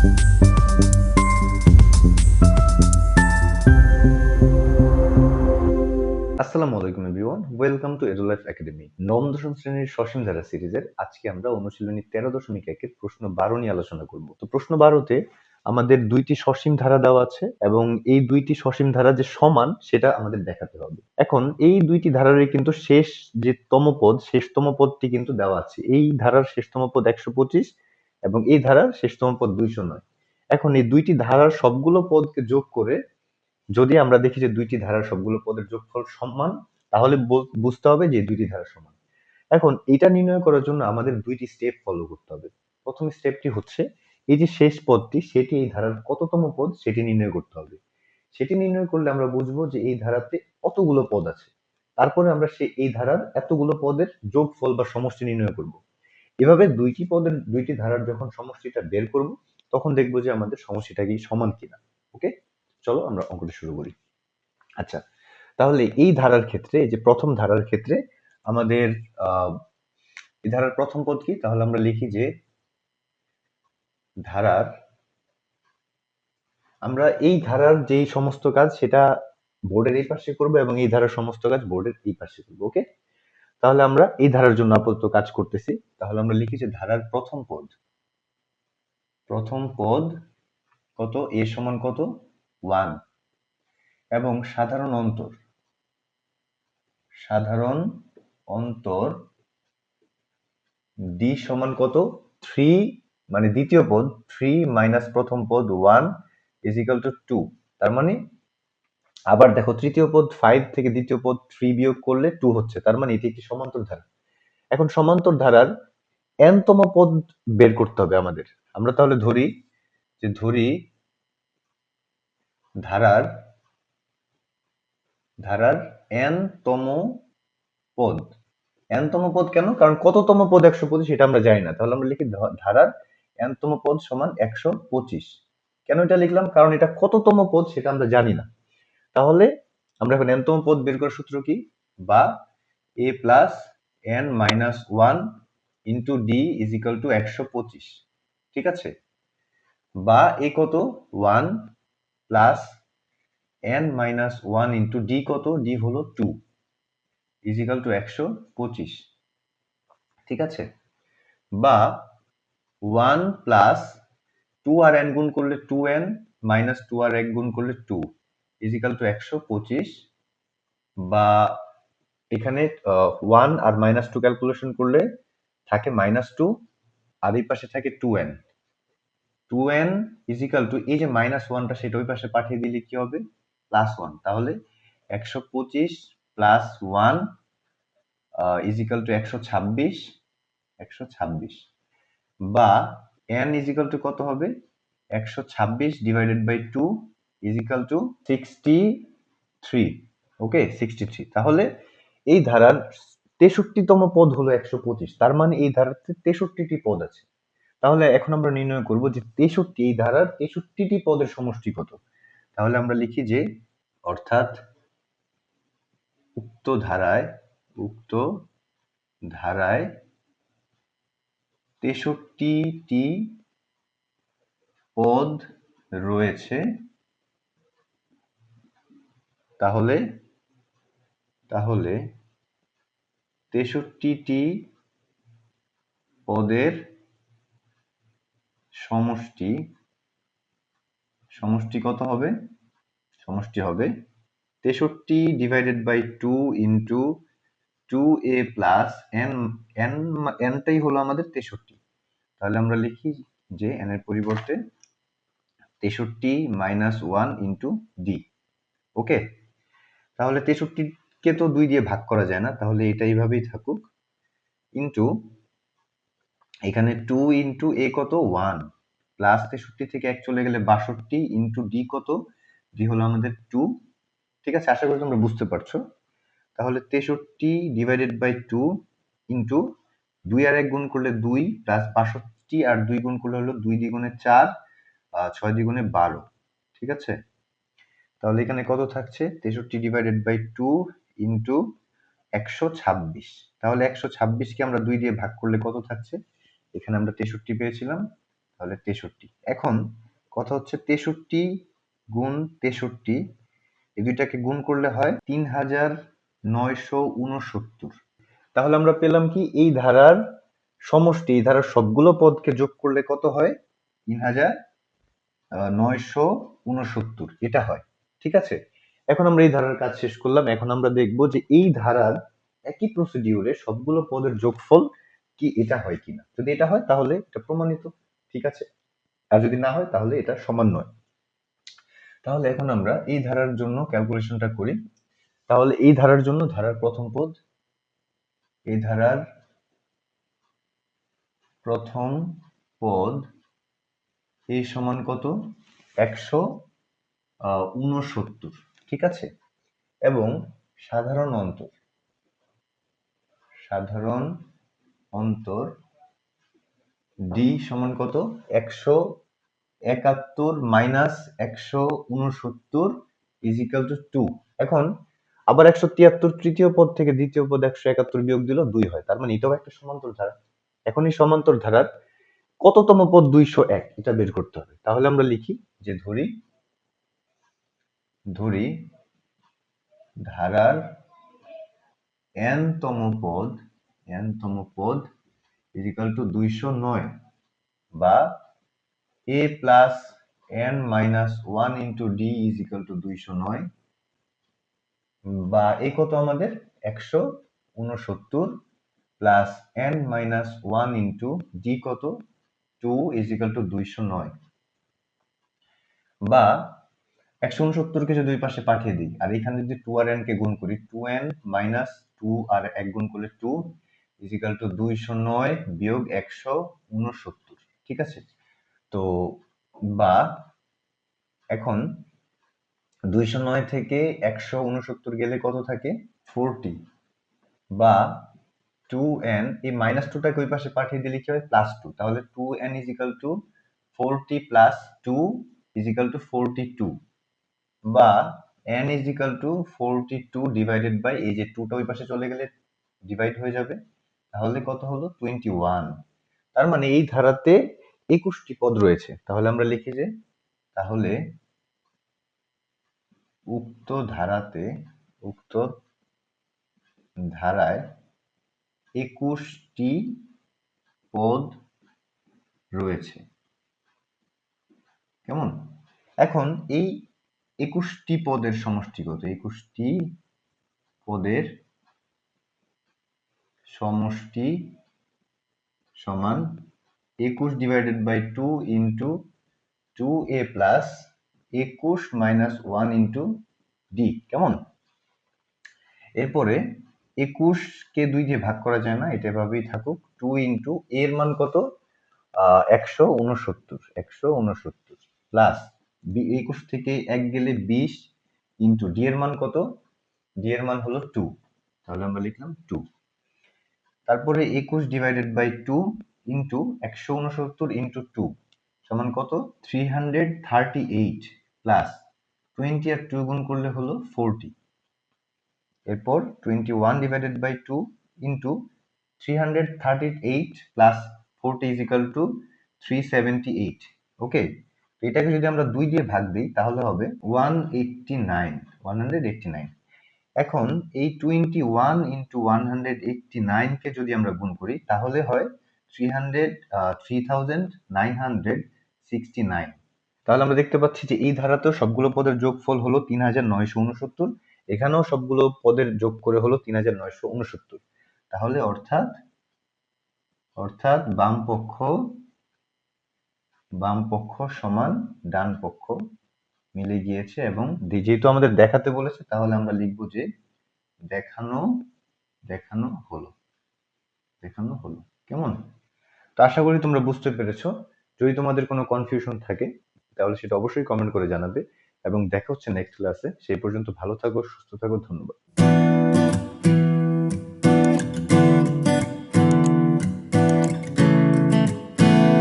আসসালামু আলাইকুম everyone, welcome to Edulife Academy. নবম, দশম শ্রেণির সসীম ধারা সিরিজের আজকে আমরা অনুশীলনী তেরো দশমিক একের প্রশ্ন বারো নিয়ে আলোচনা করব। তো প্রশ্ন বারোতে আমাদের দুইটি সসীম ধারা দেওয়া আছে এবং এই দুইটি সসীম ধারা যে সমান, সেটা আমাদের দেখাতে হবে। এখন এই দুইটি ধারারই কিন্তু শেষ যে তম পদ শেষতম পদটি কিন্তু দেওয়া আছে। এই ধারার শেষতম পদ একশো পঁচিশ এবং এই ধারার শেষতম পদ দুইশো নয়। এখন এই দুইটি ধারার সবগুলো পদকে যোগ করে যদি আমরা দেখি যে দুইটি ধারার সবগুলো পদের যোগফল সমান, তাহলে বুঝতে হবে যে দুইটি ধারা সমান। এখন এটা নির্ণয় করার জন্য আমাদের দুইটি স্টেপ ফলো করতে হবে। প্রথম স্টেপটি হচ্ছে, এই যে শেষ পদটি, সেটি এই ধারার কততম পদ, সেটি নির্ণয় করতে হবে। সেটি নির্ণয় করলে আমরা বুঝব যে এই ধারাতে কতগুলো পদ আছে। তারপরে আমরা সেই এই ধারার এতগুলো পদের যোগফল বা সমষ্টি নির্ণয় করব। এভাবে দুইটি পদের দুইটি ধারার যখন সমষ্টিটা বের করব তখন দেখব যে আমাদের সমষ্টিটা কি সমান কিনা। ওকে? চলো আমরা অঙ্কটা শুরু করি। আচ্ছা তাহলে এই ধারার ক্ষেত্রে যে প্রথম ধারার ক্ষেত্রে আমাদের আহ, এই ধারার প্রথম পদ কি? তাহলে আমরা লিখি যে ধারার আমরা এই ধারার যেই সমস্ত কাজ সেটা বোর্ডের এই পাশে করব এবং এই ধারার সমস্ত কাজ বোর্ডের এই পাশে করব। ওকে? তাহলে আমরা এই ধারার জন্য আপাতত কাজ করতেছি। তাহলে আমরা লিখি যে ধারার প্রথম পদ। প্রথম পদ কত? এ সমান কত? ওয়ান। এবং সাধারণ অন্তর। সাধারণ অন্তর ডি সমান কত? থ্রি মানে দ্বিতীয় পদ, থ্রি মাইনাস প্রথম পদ, one, is equal to two. তার মানে আবার দেখো, তৃতীয় পদ ফাইভ থেকে দ্বিতীয় পদ থ্রি বিয়োগ করলে টু হচ্ছে, তার মানে এটি একটি সমান্তর ধারা। এখন সমান্তর ধারার এনতম পদ বের করতে হবে আমাদের। আমরা তাহলে ধরি যে ধরি ধারার ধারার এন তম পদ। এন তম পদ কেন? কারণ কততম পদ একশো পঁচিশ এটা আমরা জানি না। তাহলে আমরা লিখি ধারার এনতম পদ সমান একশো পঁচিশ। কেন এটা লিখলাম? কারণ এটা কততম পদ সেটা আমরা জানি না। তাহলে আমরা এখন এন তম পদ বের করার সূত্র কি? বা a plus n minus one into d is equal to একশো পঁচিশ। ঠিক আছে? বা এ কত? One plus n minus one into d কত? ডি হলো টু ইজিক্যাল টু একশো পঁচিশ। ঠিক আছে? বা ওয়ান প্লাস টু আর এন গুণ করলে টু এন মাইনাস টু আর এক গুণ করলে টু ইজিক্যাল টু একশো পঁচিশ বা এখানে ওয়ান আর মাইনাস টু ক্যালকুলেশন করলে থাকে মাইনাস টু আর এই পাশে থাকে two n two n is equal to এই যে মাইনাস ওয়ানটা সেটা ওই পাশে পাঠিয়ে দিলে কি হবে? প্লাস ওয়ান তাহলে একশো পঁচিশ প্লাস ওয়ান ইজিক্যাল টু একশো ছাব্বিশ একশো ছাব্বিশ। বা এন ইজিক্যাল টু কত হবে? একশো ছাব্বিশ divided by two is equal to sixty three okay sixty three তাহলে এই ধারার তেষট্টিতম পদ হলো একশো পঁচিশ। তার মানে এই ধারাতে তেষট্টিটি পদ আছে। তাহলে এখন আমরা নির্ণয় করব যে তেষট্টি, এই ধারার তেষট্টিটি পদের সমষ্টি কত? তাহলে আমরা লিখি যে, অর্থাৎ উক্ত ধারায় উক্ত ধারায় তেষট্টিটি পদ রয়েছে তাহলে তাহলে তেষট্টিটি পদের সমষ্টি সমষ্টি কত হবে? সমষ্টি হবে তেষট্টি divided by two into two a plus n n এনটাই হলো আমাদের তেষট্টি। তাহলে আমরা লিখি যে এন এর পরিবর্তে তেষট্টি minus one into d okay তাহলে তেষট্টিকে তো দুই দিয়ে ভাগ করা যায় না, তাহলে এটা এইভাবেই থাকুক। ইন্টু এখানে টু ইন্টু এ কত? ওয়ান প্লাস তেষট্টি থেকে এক চলে গেলে বাষট্টি ইন্টু ডি কত? ডি হলো আমাদের টু ঠিক আছে? আশা করি তোমরা বুঝতে পারছ। তাহলে তেষট্টি ডিভাইডেড বাই টু ইন্টু দুই আর এক গুণ করলে দুই প্লাস বাষট্টি আর দুই গুণ করলে হলো দুই দ্বিগুণে চার ছয় দ্বিগুণে বারো। ঠিক আছে? তাহলে এখানে কত থাকছে? তেষট্টি ডিভাইডেড বাই টু ইন্টু একশো ছাব্বিশ। তাহলে একশো ছাব্বিশকে আমরা দুই দিয়ে ভাগ করলে কত থাকছে? এখানে আমরা তেষট্টি পেয়েছিলাম, তাহলে তেষট্টি। এখন কথা হচ্ছে তেষট্টি গুণ তেষট্টি, এই দুইটাকে গুণ করলে হয় তিন হাজার নয়শো উনসত্তর। তাহলে আমরা পেলাম কি? এই ধারার সমষ্টি, এই ধারার সবগুলো পদকে যোগ করলে কত হয়? তিন হাজার নয়শো উনসত্তর। এটা হয়। ঠিক আছে? এখন আমরা এই ধারার কাজ শেষ করলাম। এখন আমরা দেখব যে এই ধারার একই প্রসিডিউরে সবগুলো পদের যোগফল কি, এটা হয় কিনা। যদি এটা হয়, তাহলে এটা প্রমাণিত, ঠিক আছে? আর যদি না হয়, তাহলে এটা সমান নয়। তাহলে এখন আমরা এই ধারার জন্য ক্যালকুলেশনটা করি। তাহলে এই ধারার জন্য ধারার প্রথম পদ, এই ধারার প্রথম পদ এই সমান কত? একশো উনসত্তর ঠিক আছে? এবং সাধারণ অন্তর সাধারণ অন্তর ডি সমান কত? একশো একাত্তর মাইনাস একশো উনসত্তর ইজিক্যাল টু টু এখন আবার একশো তিয়াত্তর তৃতীয় পদ থেকে দ্বিতীয় পদ একশো একাত্তর বিয়োগ দিল দুই হয়। তার মানে এটাও একটা সমান্তর ধারা। এখন এই সমান্তর ধারার কততম পদ? দুইশো এক। এটা বের করতে হবে। তাহলে আমরা লিখি যে ধরি ধরি, ধারার এন তম পদ এন তম পদ ইজিক্যাল টু দুইশো নয় বা a plus n minus one into d is equal to দুইশো নয় বা এই কত আমাদের? একশো উনসত্তর plus n minus one into d কত? টু ইজ ইকাল টু দুইশো নয় বা একশো উনসত্তরকে যদি পাশে পাঠিয়ে দিই, আর এখানে যদি টু আর এন কে গুণ করি টু এন মাইনাস টু আর এক গুণ করলে টু ইজ ইকাল টু দুইশো নয় বিয়োগ একশো উনসত্তর ঠিক আছে? তো বা এখন দুইশো নয় থেকে একশো উনসত্তর গেলে কত থাকে? ফোরটি বা টু এন এই মাইনাস টুটাকে ওই পাশে পাঠিয়ে দিলে কি হয়? প্লাস টু তাহলে two n is equal to forty plus two is equal to forty two বা is equal to forty two divided by এই যে টুটা ওই পাশে চলে গেলে ডিভাইড হয়ে যাবে, তাহলে কত হলো? টোয়েন্টি ওয়ান তার মানে এই ধারাতে একুশটি পদ রয়েছে। তাহলে আমরা লিখি যে, তাহলে উক্ত ধারাতে, উক্ত ধারায় একুশটি পদ রয়েছে। কেমন? এখন এই একুশটি পদের সমষ্টি কত একুশটি পদের সমষ্টি সমান একুশ divided by two into two a plus একুশ মাইনাস ওয়ান ইন্টু ডি কেমন? এরপরে একুশকে দুই দিয়ে ভাগ করা যায় না, এটা এভাবেই থাকুক টু ইন্টু এর মান কত? একশো উনসত্তর একশো উনসত্তর প্লাস একুশ থেকে এক গেলে বিশ ইন্টু ডি এর মান কত? ডি এর মান হলো টু তাহলে আমরা লিখলাম টু তারপরে একুশ ডিভাইডেড বাই টু ইন্টু একশো উনসত্তর ইন্টু টু সমান কত? Three hundred thirty eight plus twenty আর টু গুণ করলে হলো ফোরটি এরপর twenty one divided by two into three hundred thirty eight plus forty is to three seventy eight okay এটাকে যদি আমরা দুই দিয়ে ভাগ দিই, তাহলে হবে one eighty nine one hundred eighty nine এখন এই twenty one into one hundred eighty নাইনকে যদি আমরা গুণ করি, তাহলে হয় three hundred three thousand nine hundred sixty nine তাহলে আমরা দেখতে পাচ্ছি যে এই ধারাতেও সবগুলো পদের যোগফল হলো তিন হাজার নয়শো উনসত্তর, এখানেও সবগুলো পদের যোগ করে হলো তিন হাজার নয়শো উনসত্তর। তাহলে অর্থাৎ অর্থাৎ বাম পক্ষ বাম পক্ষ সমান ডান পক্ষ মিলে গিয়েছে এবং যেহেতু আমাদের দেখাতে বলেছে, তাহলে আমরা লিখব যে দেখানো দেখানো হলো। দেখানো হলো। কেমন? তো আশা করি তোমরা বুঝতে পেরেছ। যদি তোমাদের কোনো কনফিউশন থাকে, তাহলে সেটা অবশ্যই কমেন্ট করে জানাবে। এবং দেখা হচ্ছে নেক্সট ক্লাসে সেই পর্যন্ত ভালো থাকো, সুস্থ থাকো, ধন্যবাদ।